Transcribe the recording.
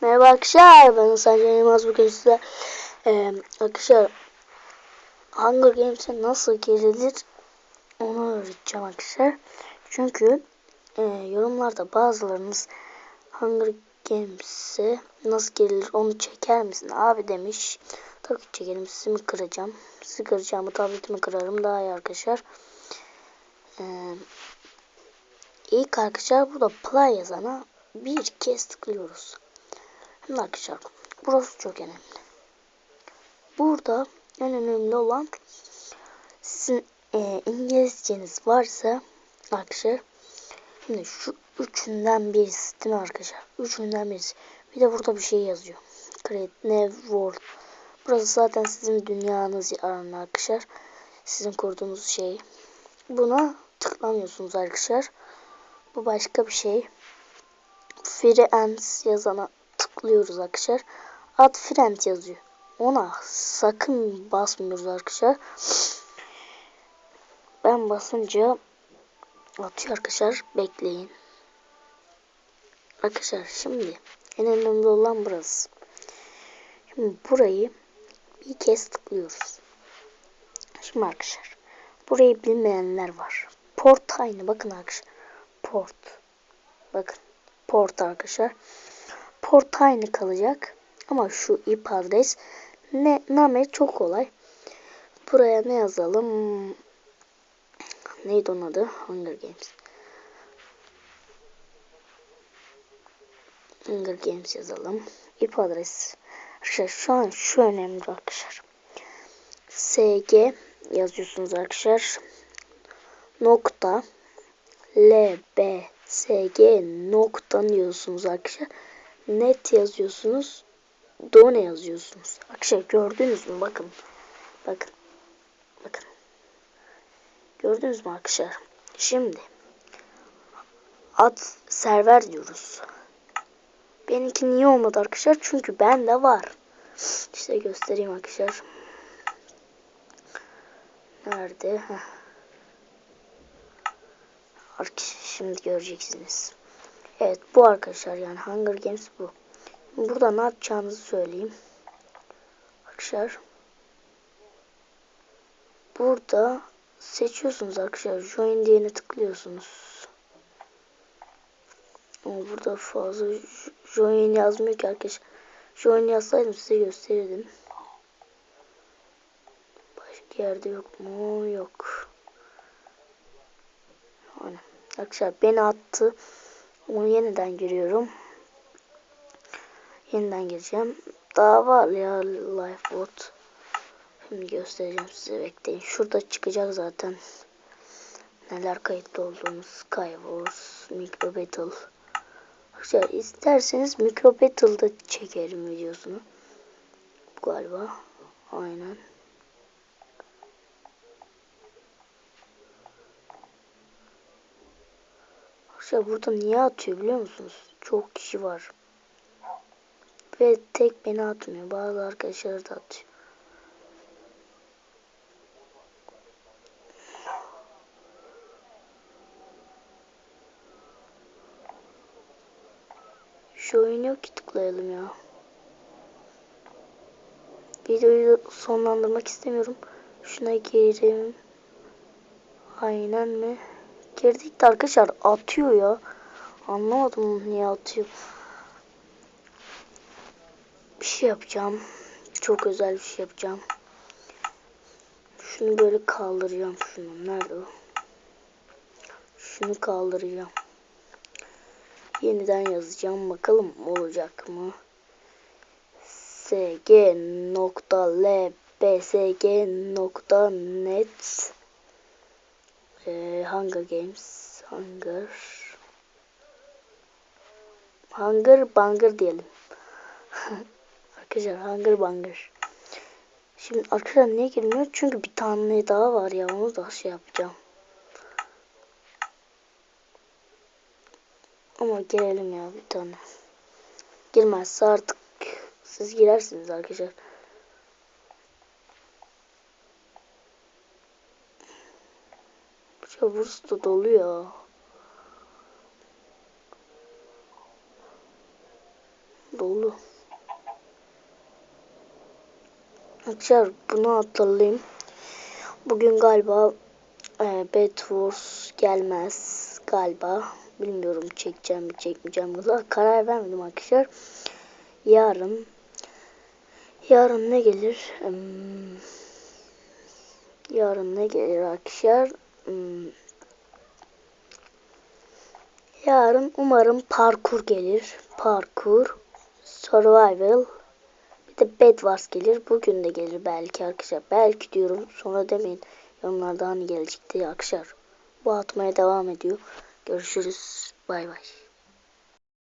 Merhaba arkadaşlar ben Sancar Yılmaz bugün size e, arkadaşlar Hunger Games'e nasıl girilir onu öğreteceğim arkadaşlar. Çünkü e, yorumlarda bazılarınız Hunger Games'e nasıl girilir onu çeker misin abi demiş. Tabii ki çekerim sizi mi kıracağım. Sizi kıracağımı tabletimi kırarım daha iyi arkadaşlar. E, ilk arkadaşlar burada play yazana bir kez tıklıyoruz. Arkadaşlar burası çok önemli. Burada en önemli olan sizin e, İngilizceniz varsa arkadaşlar şimdi şu üçünden birisi değil mi arkadaşlar? Üçünden birisi. Bir de burada bir şey yazıyor. Create New World. Burası zaten sizin dünyanız aranın arkadaşlar. Sizin kurduğunuz şey. Buna tıklamıyorsunuz arkadaşlar. Bu başka bir şey. Free Ends yazana tıklıyoruz arkadaşlar. Add friend yazıyor. Ona sakın basmıyoruz arkadaşlar. Ben basınca atıyor arkadaşlar. Bekleyin. Arkadaşlar şimdi en önemli olan burası. Şimdi burayı bir kez tıklıyoruz. Şimdi arkadaşlar burayı bilmeyenler var. Port aynı bakın arkadaşlar. Port. Bakın port arkadaşlar port aynı kalacak. Ama şu ip adres ne name çok kolay. Buraya ne yazalım? Neydi onun adı? Hunger Games. Hunger Games yazalım. İp adres. Arkadaşlar şu an şu önemli arkadaşlar. SG yazıyorsunuz arkadaşlar. Nokta L B S G nokta diyorsunuz arkadaşlar net yazıyorsunuz. Done yazıyorsunuz. Arkadaşlar gördünüz mü? Bakın. Bakın. Bakın. Gördünüz mü arkadaşlar? Şimdi ad server diyoruz. Benimki niye olmadı arkadaşlar? Çünkü bende var. İşte göstereyim arkadaşlar. Nerede? Heh. Şimdi göreceksiniz. Evet bu arkadaşlar yani Hunger Games bu. Burada ne yapacağınızı söyleyeyim. Arkadaşlar. Burada seçiyorsunuz arkadaşlar. Join diyene tıklıyorsunuz. Ama burada fazla join yazmıyor ki arkadaşlar. Join yazsaydım size gösterirdim. Başka yerde yok mu? Yok. Hani arkadaşlar beni attı. Onu yeniden giriyorum. Yeniden gireceğim. Daha var ya Lifebot. Şimdi göstereceğim size bekleyin. Şurada çıkacak zaten. Neler kayıtlı olduğunu. Skywars, Micro Battle. Arkadaşlar isterseniz Micro Battle'da çekerim videosunu. Galiba. Aynen. Arkadaşlar burada niye atıyor biliyor musunuz? Çok kişi var. Ve tek beni atmıyor. Bazı arkadaşlar da atıyor. Şu oyunu yok ki tıklayalım ya. Videoyu sonlandırmak istemiyorum. Şuna girelim. Aynen mi? Girdik de arkadaşlar atıyor ya. Anlamadım niye atıyor. Bir şey yapacağım. Çok özel bir şey yapacağım. Şunu böyle kaldıracağım şunu. Nerede o? Şunu kaldıracağım. Yeniden yazacağım. Bakalım olacak mı? sg nokta l bsg nokta net e, Hunger Games Hunger Hunger Banger diyelim. arkadaşlar Hunger Banger. Şimdi arkadaşlar niye girmiyor? Çünkü bir tane daha var ya onu da şey yapacağım. Ama girelim ya bir tane. Girmezse artık siz girersiniz arkadaşlar. Ya burası da dolu ya. dolu. Arkadaşlar bunu hatırlayayım. Bugün galiba e, Bed Wars gelmez galiba. Bilmiyorum çekeceğim mi çekmeyeceğim. Karar vermedim arkadaşlar. Yarın yarın ne gelir? Hmm, yarın ne gelir arkadaşlar? Hmm, yarın umarım parkur gelir. Parkur, survival, bir de Bed Wars gelir. Bugün de gelir belki arkadaşlar. Belki diyorum. Sonra demeyin. Yorumlarda hani gelecek diye arkadaşlar. Bu atmaya devam ediyor. Görüşürüz. Bay bay.